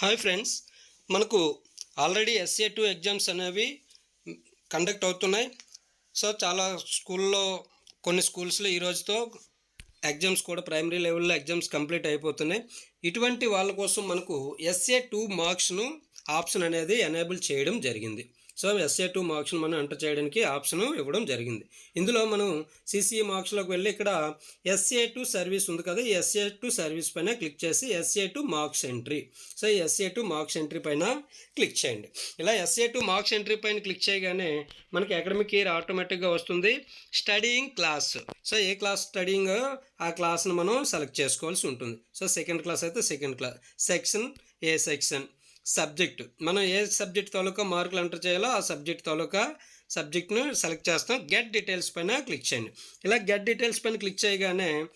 Hi friends మనకు already SA two exams అనేవి conduct అవుతున్నాయి. సో చాలా స్కూల్లో కొన్ని స్కూల్స్లో ఈ రోజుతో ఎగ్జామ్స్ కూడా ప్రైమరీ లెవెల్లో ఎగ్జామ్స్ కంప్లీట్ అయిపోతున్నాయి. ఇటువంటి వాళ్ళ కోసం మనకు ఎస్ఏ టూ మార్క్స్ను ఆప్షన్ అనేది ఎనేబుల్ చేయడం జరిగింది. సో ఎస్ఏ టూ మార్క్స్ను మనం ఎంటర్ చేయడానికి ఆప్షన్ ఇవ్వడం జరిగింది. ఇందులో మనం సిసిఈ మార్క్స్లోకి వెళ్ళి ఇక్కడ ఎస్ఏ టూ సర్వీస్ ఉంది కదా ఈ ఎస్ఏ టూ సర్వీస్ పైన క్లిక్ చేసి SA two marks entry so SA two marks entry పైన క్లిక్ చేయండి. ఇలా ఎస్ఏ టూ మార్క్స్ ఎంట్రీ పైన క్లిక్ చేయగానే మనకి అకాడమిక్ ఇయర్ ఆటోమేటిక్గా వస్తుంది. స్టడీయింగ్ క్లాస్ సో ఏ క్లాస్ స్టడీయింగ్ ఆ క్లాస్ను మనం సెలెక్ట్ చేసుకోవాల్సి ఉంటుంది. సో సెకండ్ క్లాస్ అయితే second class section A section subject. మనం ఏ సబ్జెక్ట్ తాలూకా మార్కులు ఎంటర్ చేయాలో ఆ సబ్జెక్ట్ తాలూకా సబ్జెక్ట్ను సెలెక్ట్ చేస్తాం. గెట్ డీటెయిల్స్ పైన క్లిక్ చేయండి. ఇలా గెట్ డీటెయిల్స్ పైన క్లిక్ చేయగానే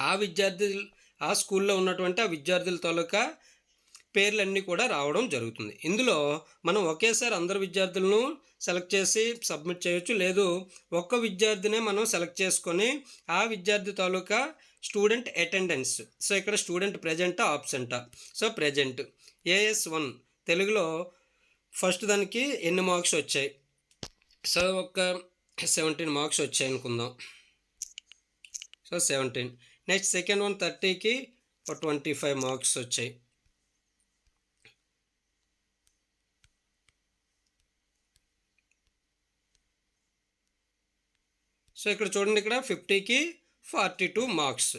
ఆ విద్యార్థి ఆ స్కూల్లో ఉన్నటువంటి ఆ విద్యార్థుల తాలూకా పేర్లన్నీ కూడా రావడం జరుగుతుంది. ఇందులో మనం ఒకేసారి అందరు విద్యార్థులను సెలెక్ట్ చేసి సబ్మిట్ చేయొచ్చు. లేదు ఒక్క విద్యార్థినే మనం సెలెక్ట్ చేసుకొని ఆ విద్యార్థి తాలూకా స్టూడెంట్ అటెండెన్స్. సో ఇక్కడ స్టూడెంట్ ప్రజెంటా ఆబ్సెంటా సో ప్రజెంట్. AS one. తెలుగులో ఫస్ట్ దానికి ఎన్ని మార్క్స్ వచ్చాయి? సో ఒక సెవెంటీన్ మార్క్స్ వచ్చాయి అనుకుందాం. So seventeen. Next second one థర్టీకి ఒక ట్వంటీ ఫైవ్ మార్క్స్ వచ్చాయి. సో ఇక్కడ చూడండి ఇక్కడ ఫిఫ్టీకి ఫార్టీ టూ మార్క్స్.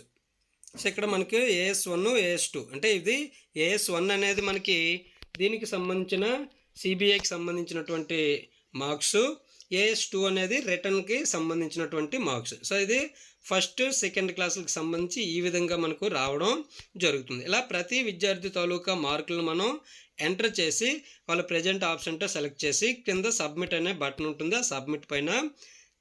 సో ఇక్కడ మనకి ఏఎస్ వన్ ఏఎస్ టూ అంటే ఇది ఏఎస్ వన్ అనేది మనకి దీనికి సంబంధించిన సిబిఐకి సంబంధించినటువంటి మార్క్స్ ఏఎస్ టూ అనేది రిటర్న్కి సంబంధించినటువంటి మార్క్స్. సో ఇది ఫస్ట్ సెకండ్ క్లాసులకు సంబంధించి ఈ విధంగా మనకు రావడం జరుగుతుంది. ఇలా ప్రతి విద్యార్థి తాలూకా మార్కులను మనం ఎంటర్ చేసి వాళ్ళ ప్రజెంట్ ఆప్షన్తో సెలెక్ట్ చేసి కింద సబ్మిట్ అనే బటన్ ఉంటుంది. ఆ సబ్మిట్ పైన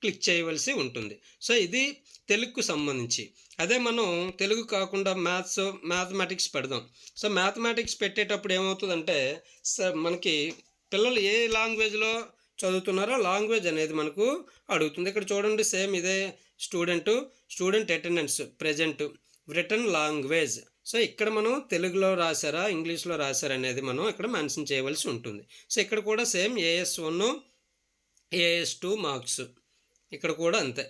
క్లిక్ చేయవలసి ఉంటుంది. సో ఇది తెలుగుకు సంబంధించి. అదే మనం తెలుగు కాకుండా మ్యాథ్స్ మ్యాథమెటిక్స్ పెడదాం. సో మ్యాథమెటిక్స్ పెట్టేటప్పుడు ఏమవుతుందంటే మనకి పిల్లలు ఏ లాంగ్వేజ్లో చదువుతున్నారో లాంగ్వేజ్ అనేది మనకు అడుగుతుంది. ఇక్కడ చూడండి సేమ్ ఇదే student. Student attendance present written language. So ఇక్కడ మనం తెలుగులో రాశారా ఇంగ్లీష్లో రాశారా అనేది మనం ఇక్కడ మెన్షన్ చేయవలసి ఉంటుంది. సో ఇక్కడ కూడా same AS one AS two marks. ఇక్కడ కూడా అంతే.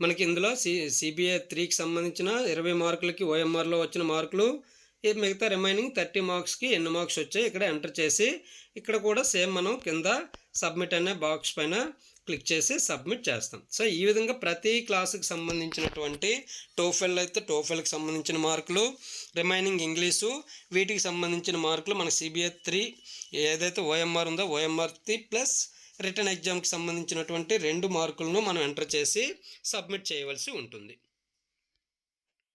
మనకి ఇందులో సి సిబిఐ త్రీకి సంబంధించిన ఇరవై మార్కులకి ఓఎంఆర్లో వచ్చిన మార్కులు ఈ మిగతా రిమైనింగ్ థర్టీ మార్క్స్కి ఎన్ని మార్క్స్ వచ్చాయి ఇక్కడ ఎంటర్ చేసి ఇక్కడ కూడా సేమ్ మనం కింద సబ్మిట్ అనే బాక్స్ పైన క్లిక్ చేసి సబ్మిట్ చేస్తాం. సో ఈ విధంగా ప్రతి క్లాసుకి సంబంధించినటువంటి టోఫెల్ అయితే టోఫెల్కి సంబంధించిన మార్కులు రిమైనింగ్ ఇంగ్లీషు వీటికి సంబంధించిన మార్కులు మన సిబిఐ త్రీ ఏదైతే ఓఎంఆర్ ఉందో ఓఎంఆర్ త్రీ ప్లస్ రిటర్న్ ఎగ్జామ్కి సంబంధించినటువంటి రెండు మార్కులను మనం ఎంటర్ చేసి సబ్మిట్ చేయవలసి ఉంటుంది.